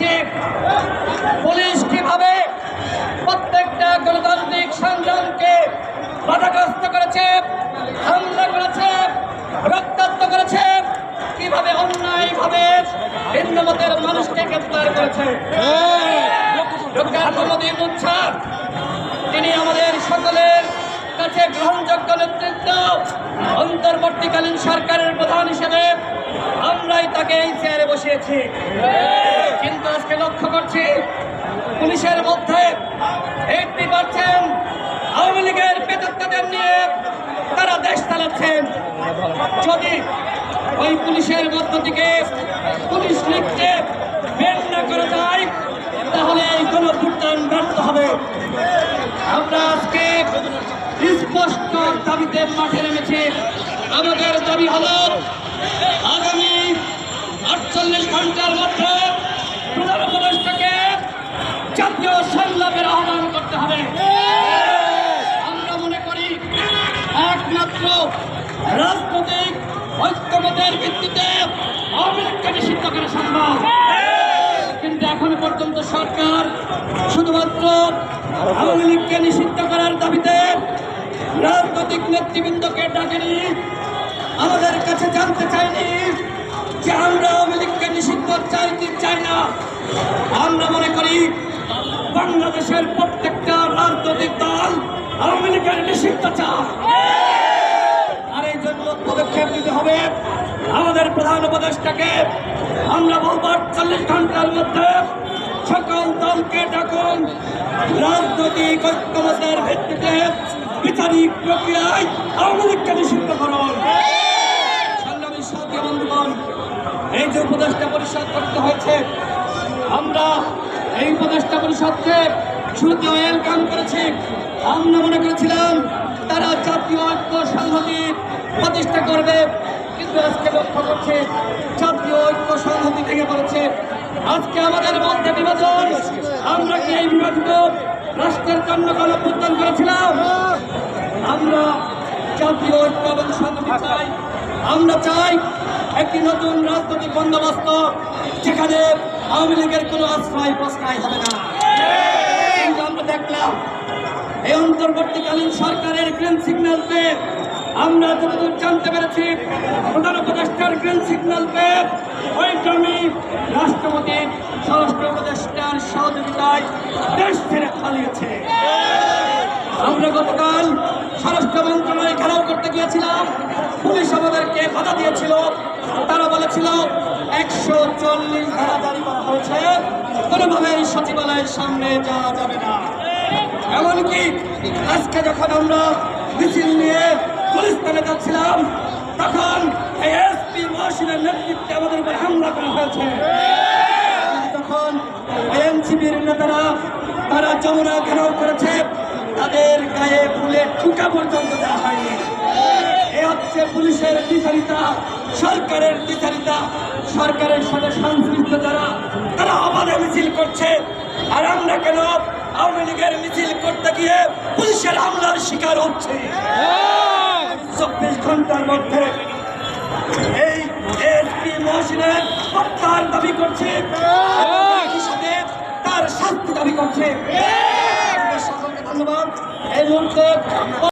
দেখেছি পুলিশ কীভাবে প্রত্যেকটা গণতান্ত্রিক সংগ্রামকে বাধাগ্রস্ত করেছে, হামলা করেছে, রক্তাক্ত করেছে, কীভাবে অন্যায়ভাবে ভিন্ন মতের মানুষকে গ্রেপ্তার করেছে? তিনি আমাদের সকলের কাছে গ্রহণযোগ্য নেতৃত্ব, অন্তর্বর্তীকালীন সরকারের প্রধান হিসেবে আমরাই তাকে এই চেয়ারে বসিয়েছি। কিন্তু আজকে লক্ষ্য করছি, পুলিশের মধ্যে এইটটি পার্সেন্ট আওয়ামী লীগের পেতাত্তাদের নিয়ে তারা দেশ চালাচ্ছেন। যদি ওই পুলিশের মধ্য থেকে পুলিশ লীগকে বের না করা যায়, তাহলে এই গণভুটান ব্যর্থ হবে। আমরা আজকে স্পষ্ট দাবিতে মাঠে নেমেছি। আমাদের দাবি হলো, আগামী ভিত্তিতে লীগকে নিষিদ্ধ করা সম্ভব। কিন্তু এখন পর্যন্ত সরকার শুধুমাত্র আওয়ামী লীগকে নিষিদ্ধ করার দাবিতে রাজনৈতিক নেতৃবৃন্দকে ডাকেনি। আমাদের কাছে জানতে চাইনি যে আমরা আওয়ামী লীগকে নিষিদ্ধ চাই কি চাই না। আমরা মনে করি বাংলাদেশের প্রত্যেকটা রাজনৈতিক দল আওয়ামী লীগের নিষিদ্ধ চায়। পদক্ষেপ নিতে হবে। আমাদের প্রধান উপদেষ্টাকে আমরা বলব আটচল্লিশ ঘণ্টার মধ্যে সকল দলকে ডাকুন। রাজনৈতিক ঐক্যমতের ভিত্তিতে বিচারিক প্রক্রিয়ায় আওয়ামী লীগকে নিষিদ্ধ করুন। এই যে উপদেষ্টা পরিষদ করতে হয়েছে, আমরা এই উপদেষ্টা পরিষদকে শুরুতে ওয়েলকাম করেছি। আমরা মনে করেছিলাম তারা জাতীয় ঐক্য সংহতি প্রতিষ্ঠা করবে। কিন্তু আজকে লক্ষ্য করছে, জাতীয় ঐক্য সংহতি ভেঙে পড়েছে। আজকে আমাদের মধ্যে বিভাজন। আমরা কি এই বিভাজিত রাষ্ট্রের জন্য কোনো গণপ্রদান করেছিলাম? আমরা জাতীয় ঐক্য এবং সংহতি চাই। আমরা চাই একটি নতুন রাজনৈতিক বন্দোবস্ত, যেখানে আওয়ামী লীগের কোনো আশ্রয় প্রশ্রয় হবে না। আমরা দেখলাম, এই অন্তর্বর্তীকালীন সরকারের গ্রিন সিগন্যাল পেয়ে আমরা যতদূর জানতে পেরেছি প্রধান উপদেষ্টার গ্রিন সিগন্যাল পেয়ে ওই গ্রামে রাষ্ট্রপতি, স্বরাষ্ট্র উপদেষ্টার সহযোগিতায় দেশ ছেড়ে পালিয়েছে। আমরা গতকাল স্বরাষ্ট্র মন্ত্রণালয় ঘেরাও করতে গিয়েছিলাম। পুলিশ আমাদেরকে বাধা দিয়েছিল। তারা বলেছিল, একশো চল্লিশ ধারা জারি করা হয়েছে। কোনোভাবেই সচিবালয়ের সামনে যাওয়া যাবে না। এমনকি আজকে যখন আমরা মিছিল নিয়ে পুলিশ থানে যাচ্ছিলাম, তখন এই এসপি মহসিনের নেতৃত্বে আমাদের উপর হামলা করা হয়েছে। তখন এনসিপির নেতারা তারা যমুনা ঘেরাও করেছে, তাদের গায়ে ফুলে ঠুকা পর্যন্ত দেওয়া হয়নি। এ হচ্ছে পুলিশের দ্বিচারিতা সরকারের দ্বিচারিতা সরকারের সাথে সংশ্লিষ্ট যারা, তারা অবাধে মিছিল করছে। আর আমরা কেন আওয়ামী লীগের মিছিল করতে গিয়ে পুলিশের হামলার শিকার হচ্ছে? ঘণ্টার মধ্যে এই এসপি মহসিনের হত্যার দাবি করছে। সাথে তার শাস্তি দাবি করছে। সকলকে ধন্যবাদ। এই মুহূর্তে